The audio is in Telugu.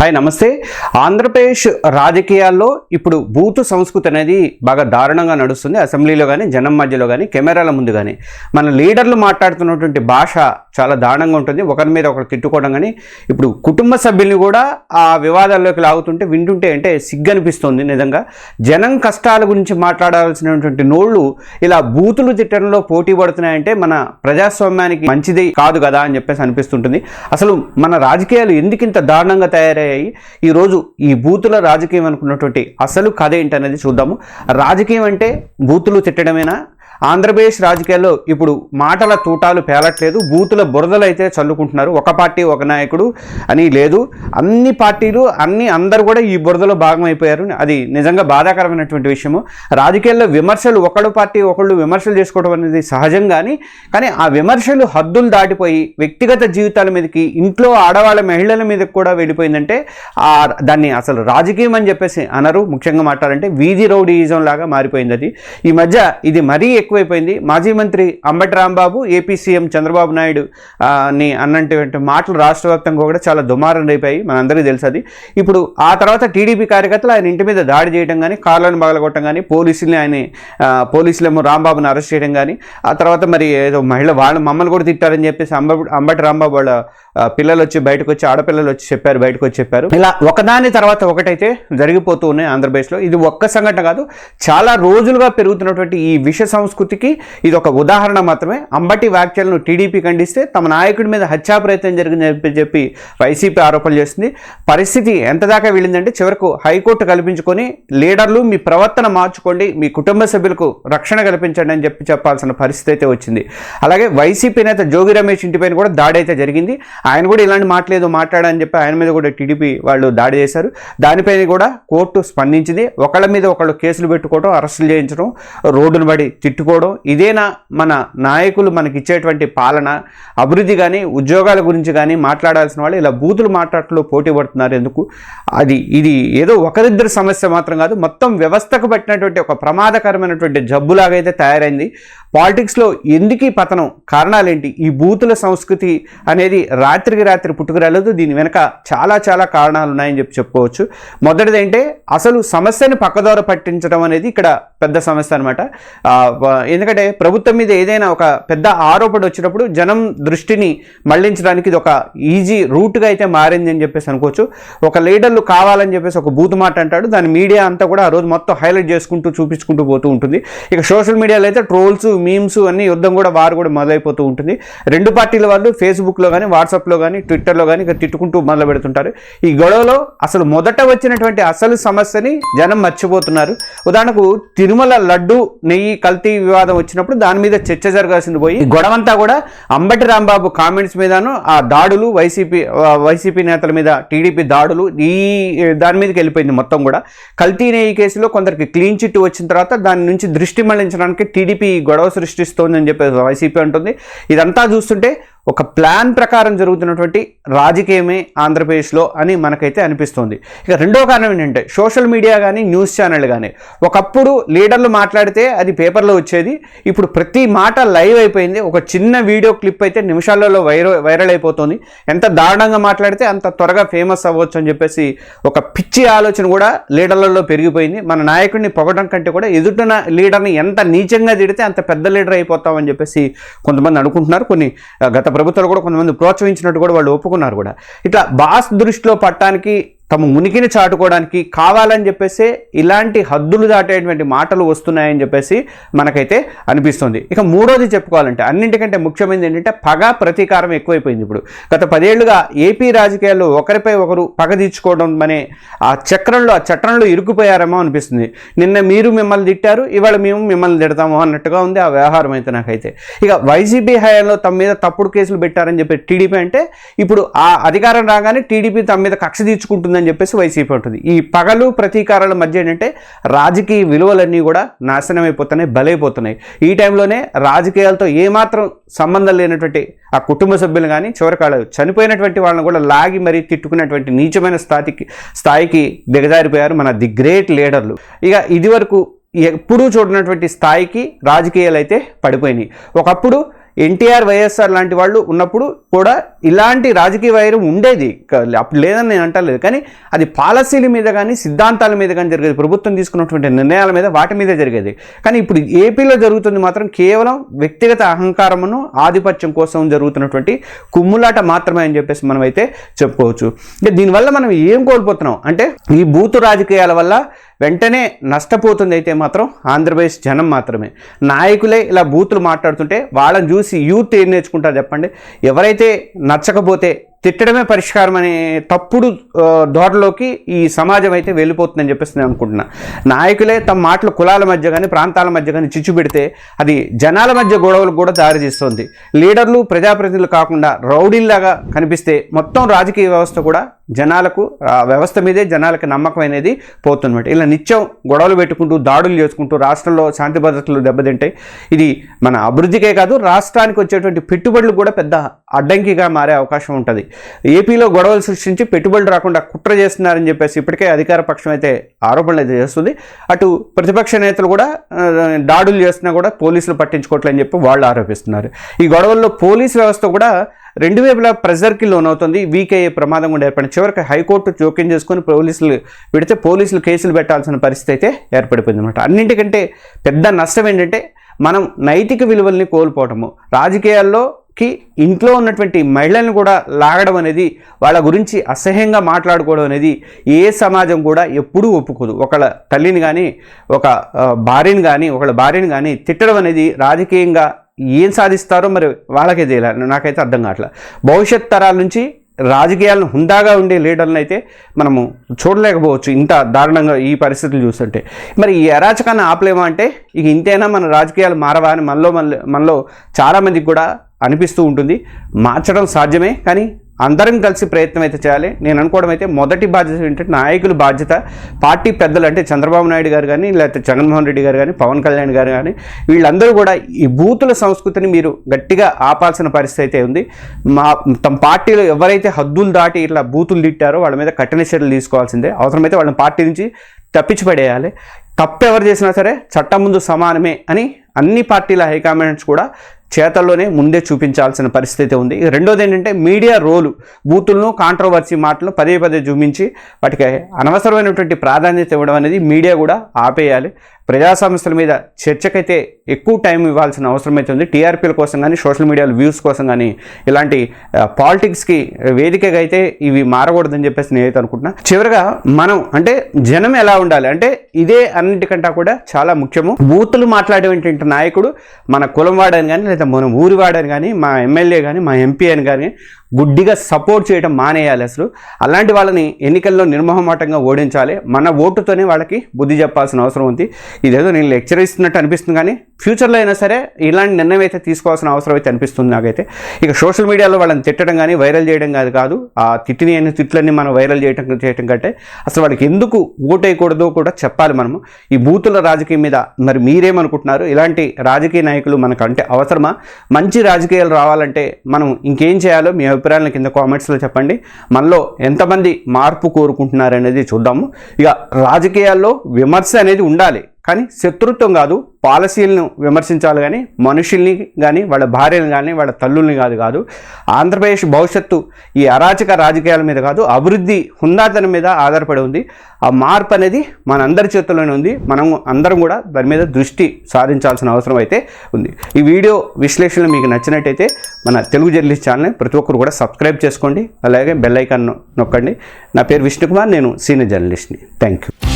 హాయ్ నమస్తే. ఆంధ్రప్రదేశ్ రాజకీయాల్లో ఇప్పుడు బూతు సంస్కృతి అనేది బాగా దారుణంగా నడుస్తుంది. అసెంబ్లీలో కానీ జనం మధ్యలో కానీ కెమెరాల ముందు కానీ మన లీడర్లు మాట్లాడుతున్నటువంటి భాష చాలా దారుణంగా ఉంటుంది. ఒకరి మీద ఒకరు తిట్టుకోవడం కానీ ఇప్పుడు కుటుంబ సభ్యుల్ని కూడా ఆ వివాదాల్లోకి లాగుతుంటే వింటుంటే అంటే సిగ్గనిపిస్తుంది నిజంగా. జనం కష్టాల గురించి మాట్లాడాల్సినటువంటి నోళ్ళు ఇలా బూతులు తిట్టడంలో పోటీ పడుతున్నాయంటే మన ప్రజాస్వామ్యానికి మంచిది కాదు కదా అని చెప్పేసి అనిపిస్తుంటుంది. అసలు మన రాజకీయాలు ఎందుకు ఇంత దారుణంగా తయారయ్యాయి ఈరోజు ఈ బూతుల రాజకీయం అనుకున్నటువంటి అసలు కథ ఏంటనేది చూద్దాము. రాజకీయం అంటే బూతులు తిట్టడమేనా? ఆంధ్రప్రదేశ్ రాజకీయాల్లో ఇప్పుడు మాటల తూటాలు పేలట్లేదు బూతుల బురదలు అయితే చల్లుకుంటున్నారు. ఒక పార్టీ ఒక నాయకుడు అని లేదు. అన్ని పార్టీలు అన్ని అందరూ కూడా ఈ బురదలో భాగమైపోయారు. అది నిజంగా బాధాకరమైనటువంటి విషయము. రాజకీయాల్లో విమర్శలు ఒకళ్ళు పార్టీ ఒకళ్ళు విమర్శలు చేసుకోవడం అనేది సహజం కానీ కానీ ఆ విమర్శలు హద్దులు దాటిపోయి వ్యక్తిగత జీవితాల మీదకి ఇంట్లో ఆడవాళ్ళ మహిళల మీదకి కూడా వెళ్ళిపోయిందంటే ఆ దాన్ని అసలు రాజకీయం అని చెప్పేసి అనరు. ముఖ్యంగా మాట్లాడాలంటే వీధి రౌడీయిజం లాగా మారిపోయింది అది. ఈ మధ్య ఇది మరీ ఎక్కువైపోయింది. మాజీ మంత్రి అంబటి రాంబాబు ఏపీ సీఎం చంద్రబాబు నాయుడు ని అన్నటువంటి మాటలు రాష్ట్ర వ్యాప్తంగా కూడా చాలా దుమారం రేపాయి. మనందరికీ తెలుసు అది ఇప్పుడు ఆ తర్వాత టీడీపీ కార్యకర్తలు ఆయన ఇంటి మీద దాడి చేయడం కానీ కార్లను పగలగొట్టడం కానీ పోలీసుల్ని ఆయన పోలీసులేమో రాంబాబుని అరెస్ట్ చేయడం కానీ ఆ తర్వాత మరి ఏదో మహిళ వాళ్ళు మమ్మల్ని కూడా తిట్టారని చెప్పేసి అంబ అంబటి రాంబాబు వాళ్ళ పిల్లలు వచ్చి బయటకు వచ్చి ఆడపిల్లలు వచ్చి చెప్పారు బయటకు వచ్చి చెప్పారు. ఇలా ఒకదాని తర్వాత ఒకటైతే జరిగిపోతూ ఉన్నాయి ఆంధ్రప్రదేశ్లో. ఇది ఒక్క సంఘటన కాదు చాలా రోజులుగా పెరుగుతున్నటువంటి ఈ విష సంస్కృతికి ఇది ఒక ఉదాహరణ మాత్రమే. అంబటి వ్యాఖ్యలను టీడీపీ ఖండిస్తే తమ నాయకుడి మీద హత్యా ప్రయత్నం జరిగిందని చెప్పి వైసీపీ ఆరోపణలు చేస్తుంది. పరిస్థితి ఎంత దాకా వెళ్ళిందంటే చివరకు హైకోర్టు కల్పించుకొని లీడర్లు మీ ప్రవర్తన మార్చుకోండి మీ కుటుంబ సభ్యులకు రక్షణ కల్పించండి అని చెప్పి చెప్పాల్సిన పరిస్థితి అయితే వచ్చింది. అలాగే వైసీపీ నేత జోగి రమేష్ ఇంటిపైన కూడా దాడి అయితే జరిగింది. ఆయన కూడా ఇలాంటి మాటలేదు మాట్లాడని చెప్పి ఆయన మీద కూడా టీడీపీ వాళ్ళు దాడి చేశారు. దానిపైన కూడా కోర్టు స్పందించింది. ఒకళ్ళ మీద ఒకళ్ళు కేసులు పెట్టుకోవడం అరెస్టులు చేయించడం రోడ్డును పడి తిట్టుకోవడం ఇదేనా మన నాయకులు మనకిచ్చేటువంటి పాలన? అభివృద్ధి కానీ ఉద్యోగాల గురించి కానీ మాట్లాడాల్సిన వాళ్ళు ఇలా బూతులు మాట్లాడటంలో పోటీ పడుతున్నారు ఎందుకు? అది ఇది ఏదో ఒకరిద్దరి సమస్య మాత్రం కాదు మొత్తం వ్యవస్థకు పట్టినటువంటి ఒక ప్రమాదకరమైనటువంటి జబ్బులాగైతే అయితే తయారైంది. పాలిటిక్స్లో ఎందుకు ఈ పతనం? కారణాలేంటి? ఈ బూతుల సంస్కృతి అనేది రాత్రికి రాత్రి పుట్టుకురాలేదు దీని వెనక చాలా చాలా కారణాలు ఉన్నాయని చెప్పి చెప్పుకోవచ్చు. మొదటిది ఏంటంటే అసలు సమస్యను పక్కదోర పట్టించడం అనేది ఇక్కడ పెద్ద సమస్య అనమాట ఎందుకంటే ప్రభుత్వం మీద ఏదైనా ఒక పెద్ద ఆరోపణ వచ్చినప్పుడు జనం దృష్టిని మళ్ళించడానికి ఇది ఒక ఈజీ రూట్గా అయితే మారింది అని చెప్పేసి అనుకోవచ్చు. ఒక లీడర్లు కావాలని చెప్పేసి ఒక బూత్ మాట అంటాడు. దాని మీడియా అంతా కూడా ఆ రోజు మొత్తం హైలైట్ చేసుకుంటూ చూపించుకుంటూ పోతూ ఉంటుంది. ఇక సోషల్ మీడియాలో అయితే ట్రోల్స్ మీమ్స్ అన్ని యుద్ధం కూడా వారు కూడా మొదలైపోతూ ఉంటుంది. రెండు పార్టీల వాళ్ళు ఫేస్బుక్లో కానీ వాట్సాప్లో కానీ ట్విట్టర్లో కానీ ఇక తిట్టుకుంటూ మొదలు పెడుతుంటారు. ఈ గొడవలో అసలు మొదట వచ్చినటువంటి అసలు సమస్యని జనం మర్చిపోతున్నారు. ఉదాహరణకు తిరుమల లడ్డు నెయ్యి కల్తీ వివాదం వచ్చినప్పుడు దాని మీద చర్చ జరగాల్సింది పోయి ఈ గొడవంతా కూడా అంబటి రాంబాబు కామెంట్స్ మీదను ఆ దాడులు వైసీపీ వైసీపీ నేతల మీద టీడీపీ దాడులు ఈ దాని మీదకి వెళ్ళిపోయింది మొత్తం కూడా. కల్తీ ఈ కేసులో కొందరికి క్లీన్ చిట్ వచ్చిన తర్వాత దాని నుంచి దృష్టి మళ్ళించడానికి టీడీపీ గొడవ సృష్టిస్తోందని చెప్పేసి వైసీపీ అంటుంది. ఇదంతా చూస్తుంటే ఒక ప్లాన్ ప్రకారం జరుగుతున్నటువంటి రాజకీయమే ఆంధ్రప్రదేశ్లో అని మనకైతే అనిపిస్తుంది. ఇక రెండో కారణం ఏంటంటే సోషల్ మీడియా కానీ న్యూస్ ఛానల్ కానీ ఒకప్పుడు లీడర్లు మాట్లాడితే అది పేపర్లో వచ్చేది ఇప్పుడు ప్రతి మాట లైవ్ అయిపోయింది ఒక చిన్న వీడియో క్లిప్ అయితే నిమిషాలలో వైరల్ వైరల్ అయిపోతుంది. ఎంత దారుణంగా మాట్లాడితే అంత త్వరగా ఫేమస్ అవ్వచ్చు అని చెప్పేసి ఒక పిచ్చి ఆలోచన కూడా లీడర్లలో పెరిగిపోయింది. మన నాయకుడిని పొగడం కంటే కూడా ఎదుటిన లీడర్ని ఎంత నీచంగా తిడితే అంత పెద్ద లీడర్ అయిపోతామని చెప్పేసి కొంతమంది అనుకుంటున్నారు. కొన్ని గత ప్రభుత్వాలు కూడా కొంతమంది ప్రోత్సహించినట్టు కూడా వాళ్ళు ఒప్పుకున్నారు కూడా. ఇట్లా బాస్ దృష్టిలో పట్టడానికి తమ మునికిని చాటుకోవడానికి కావాలని చెప్పేసి ఇలాంటి హద్దులు దాటేటువంటి మాటలు వస్తున్నాయని చెప్పేసి మనకైతే అనిపిస్తుంది. ఇక మూడోది చెప్పుకోవాలంటే అన్నింటికంటే ముఖ్యమైనది ఏంటంటే పగ ప్రతీకారం ఎక్కువైపోయింది ఇప్పుడు. గత పదేళ్ళుగా ఏపీ రాజకీయాల్లో ఒకరిపై ఒకరు పగ తీర్చుకోవడం అనే ఆ చక్రంలో ఆ చట్రంలో ఇరుక్కుపోయారేమో అనిపిస్తుంది. నిన్న మీరు మిమ్మల్ని తిట్టారు ఇవాళ మేము మిమ్మల్ని తిడతాము అన్నట్టుగా ఉంది ఆ వ్యవహారం అయితే నాకైతే. ఇక వైసీపీ హయాంలో తమ మీద తప్పుడు కేసులు పెట్టారని చెప్పి టీడీపీ అంటే ఇప్పుడు ఆ అధికారం రాగానే టీడీపీ తమ మీద కక్ష తీర్చుకుంటుంది ఉంటుందని చెప్పేసి వైసీపీ ఉంటుంది ఈ పగలు ప్రతీకారాల మధ్య ఏంటంటే రాజకీయ విలువలన్నీ కూడా నాశనం అయిపోతున్నాయి బలైపోతున్నాయి. ఈ టైంలోనే రాజకీయాలతో ఏమాత్రం సంబంధం లేనటువంటి ఆ కుటుంబ సభ్యులు కానీ చివరికాళ్ళు చనిపోయినటువంటి వాళ్ళని కూడా లాగి మరీ తిట్టుకున్నటువంటి నీచమైన స్థాయికి స్థాయికి దిగజారిపోయారు మన ది గ్రేట్ లీడర్లు. ఇక ఇది వరకు ఎప్పుడూ చూడనటువంటి స్థాయికి రాజకీయాలు అయితే పడిపోయినాయి. ఒకప్పుడు ఎన్టీఆర్ వైఎస్ఆర్ లాంటి వాళ్ళు ఉన్నప్పుడు కూడా ఇలాంటి రాజకీయ వైరం ఉండేది. అప్పుడు లేదని నేను అంటలేదు. కానీ అది పాలసీల మీద కానీ సిద్ధాంతాల మీద కానీ జరిగేది. ప్రభుత్వం తీసుకున్నటువంటి నిర్ణయాల మీద వాటి మీద జరిగేది. కానీ ఇప్పుడు ఏపీలో జరుగుతుంది మాత్రం కేవలం వ్యక్తిగత అహంకారమును ఆధిపత్యం కోసం జరుగుతున్నటువంటి కుమ్ములాట మాత్రమే అని చెప్పేసి మనం అయితే చెప్పుకోవచ్చు దీనివల్ల మనం ఏం కోల్పోతున్నాం? అంటే ఈ బూతు రాజకీయాల వల్ల వెంటనే నష్టపోతుంది అయితే మాత్రం ఆంధ్రప్రదేశ్ జనం మాత్రమే. నాయకులే ఇలా బూతులు మాట్లాడుతుంటే వాళ్ళని చూసి యూత్ ఏం నేర్చుకుంటారు చెప్పండి? ఎవరైతే నచ్చకపోతే తిట్టడమే పరిష్కారం అనే తప్పుడు ఆ, ధోరణిలోకి ఈ సమాజం అయితే వెళ్ళిపోతుందని చెప్పేసి నేను అనుకుంటున్నా. నాయకులే తమ మాటలు కులాల మధ్య కానీ ప్రాంతాల మధ్య కానీ చిచ్చు పెడితే అది జనాల మధ్య గొడవలకు కూడా దారితీస్తుంది. లీడర్లు ప్రజాప్రతినిధులు కాకుండా రౌడీల్లాగా కనిపిస్తే మొత్తం రాజకీయ వ్యవస్థ కూడా జనాలకు వ్యవస్థ మీదే జనాలకు నమ్మకం అనేది పోతుందన్నమాట. ఇలా నిత్యం గొడవలు పెట్టుకుంటూ దాడులు చేసుకుంటూ రాష్ట్రంలో శాంతి భద్రతలు దెబ్బతింటాయి ఇది మన అభివృద్ధికే కాదు రాష్ట్రానికి వచ్చేటువంటి పెట్టుబడులు కూడా పెద్ద అడ్డంకిగా మారే అవకాశం ఉంటుంది. ఏపీలో గొడవలు సృష్టించి పెట్టుబడులు రాకుండా కుట్ర చేస్తున్నారని చెప్పేసి ఇప్పటికే అధికార పక్షం అయితే ఆరోపణలు అయితే చేస్తుంది. అటు ప్రతిపక్ష నేతలు కూడా దాడులు చేస్తున్నా కూడా పోలీసులు పట్టించుకోవట్లేని చెప్పి వాళ్ళు ఆరోపిస్తున్నారు. ఈ గొడవల్లో పోలీస్ వ్యవస్థ కూడా రెండు వైపులా ప్రెజర్కి లోనవుతుంది వీక్ అయ్యే ప్రమాదం కూడా ఏర్పడింది. చివరికి హైకోర్టు జోక్యం చేసుకుని పోలీసులు పెడితే పోలీసులు కేసులు పెట్టాల్సిన పరిస్థితి అయితే ఏర్పడిపోయింది అనమాట అన్నింటికంటే పెద్ద నష్టం ఏంటంటే మనం నైతిక విలువల్ని కోల్పోవటము. రాజకీయాల్లో కి ఇంట్లో ఉన్నటువంటి మహిళలను కూడా లాగడం అనేది వాళ్ళ గురించి అసహ్యంగా మాట్లాడుకోవడం అనేది ఏ సమాజం కూడా ఎప్పుడూ ఒప్పుకోదు. ఒకళ్ళ తల్లిని కానీ ఒక భార్యని కానీ ఒకళ్ళ భార్యని కానీ తిట్టడం అనేది రాజకీయంగా ఏం సాధిస్తారో మరి వాళ్ళకే తెలియాలి నాకైతే అర్థం కావట్లేదు భవిష్యత్ తరాల నుంచి రాజకీయాలను హుందాగా ఉండే లీడర్లను అయితే మనము చూడలేకపోవచ్చు ఇంత దారుణంగా ఈ పరిస్థితులు చూస్తుంటే. మరి ఈ అరాచకాన్ని ఆపలేమా అంటే ఇక ఇంతేనా మన రాజకీయాలు మారవా అని మనలో మనలో చాలామందికి కూడా అనిపిస్తూ ఉంటుంది. మార్చడం సాధ్యమే కానీ అందరం కలిసి ప్రయత్నం అయితే చేయాలి. నేను అనుకోవడం అయితే మొదటి బాధ్యత ఏంటంటే నాయకుల బాధ్యత. పార్టీ పెద్దలు అంటే చంద్రబాబు నాయుడు గారు కానీ లేకపోతే జగన్మోహన్ రెడ్డి గారు కానీ పవన్ కళ్యాణ్ గారు కానీ వీళ్ళందరూ కూడా ఈ బూతుల సంస్కృతిని మీరు గట్టిగా ఆపాల్సిన పరిస్థితి అయితే ఉంది. మా తమ పార్టీలో ఎవరైతే హద్దులు దాటి ఇట్లా బూతులు తిట్టారో వాళ్ళ మీద కఠిన చర్యలు తీసుకోవాల్సిందే. అవసరమైతే వాళ్ళని పార్టీ నుంచి తప్పించి పడేయాలి. తప్పు ఎవరు చేసినా సరే చట్టం ముందు సమానమే అని అన్ని పార్టీల హైకమాండ్స్ కూడా చేతల్లోనే ముందే చూపించాల్సిన పరిస్థితి ఉంది. రెండోది ఏంటంటే మీడియా రోలు బూతులను కాంట్రవర్సీ మాటలు పదే పదే చూపించి వాటికి అనవసరమైనటువంటి ప్రాధాన్యత ఇవ్వడం అనేది మీడియా కూడా ఆపేయాలి. ప్రజా సంస్థల మీద చర్చకైతే ఎక్కువ టైం ఇవ్వాల్సిన అవసరం అయితే ఉంది. టీఆర్పీల కోసం కానీ సోషల్ మీడియాలో వ్యూస్ కోసం కానీ ఇలాంటి పాలిటిక్స్కి వేదికగా అయితే ఇవి మారకూడదని చెప్పేసి నేనైతే అనుకుంటున్నా. చివరిగా మనం అంటే జనం ఎలా ఉండాలి? అంటే ఇదే అన్నిటికంటే కూడా చాలా ముఖ్యము. బూతులు మాట్లాడేటువంటి నాయకుడు మన కులం వాడని కానీ లేదా మనం ఊరి వాడని కానీ మా ఎమ్మెల్యే కానీ మా ఎంపీ అని కానీ గుడ్డిగా సపోర్ట్ చేయడం మానేయాలి అసలు. అలాంటి వాళ్ళని ఎన్నికల్లో నిర్మహమాటంగా ఓడించాలి. మన ఓటుతోనే వాళ్ళకి బుద్ధి చెప్పాల్సిన అవసరం ఉంది. ఇదేదో నేను లెక్చర్ ఇస్తున్నట్టు అనిపిస్తుంది కానీ ఫ్యూచర్లో అయినా సరే ఇలాంటి నిర్ణయం అయితే తీసుకోవాల్సిన అవసరం అయితే అనిపిస్తుంది నాకైతే. ఇక సోషల్ మీడియాలో వాళ్ళని తిట్టడం కానీ వైరల్ చేయడం కాదు కాదు. ఆ తిట్టిని అయిన తిట్లన్నీ మనం వైరల్ చేయడం చేయడం కంటే అసలు వాళ్ళకి ఎందుకు ఓటేయకూడదో కూడా చెప్పాలి మనము. ఈ బూతుల రాజకీయం మీద మరి మీరేమనుకుంటున్నారు? ఇలాంటి రాజకీయ నాయకులు మనకు అంటే అవసరమా? మంచి రాజకీయాలు రావాలంటే మనం ఇంకేం చేయాలో మీ అభిప్రాయాలను కింద కామెంట్స్లో చెప్పండి. మనలో ఎంతమంది మార్పు కోరుకుంటున్నారు అనేది చూద్దాము. ఇక రాజకీయాల్లో విమర్శ అనేది ఉండాలి. కానీ శత్రుత్వం కాదు పాలసీలను విమర్శించాలి కానీ మనుషుల్ని కానీ వాళ్ళ భార్యను కానీ వాళ్ళ తల్లుల్ని కాదు కాదు. ఆంధ్రప్రదేశ్ భవిష్యత్తు ఈ అరాచక రాజకీయాల మీద కాదు అభివృద్ధి హుందాతనం మీద ఆధారపడి ఉంది. ఆ మార్పు అనేది మనందరి చేతుల్లోనే ఉంది. మనం అందరం కూడా దాని మీద దృష్టి సారించాల్సిన అవసరం అయితే ఉంది. ఈ వీడియో విశ్లేషణ మీకు నచ్చినట్టయితే మన తెలుగు జర్నలిస్ట్ ఛానల్ని ప్రతి ఒక్కరు కూడా సబ్స్క్రైబ్ చేసుకోండి. అలాగే బెల్ ఐకాన్ నొక్కండి. నా పేరు విష్ణుకుమార్ నేను సీనియర్ జర్నలిస్ట్ని. Thank you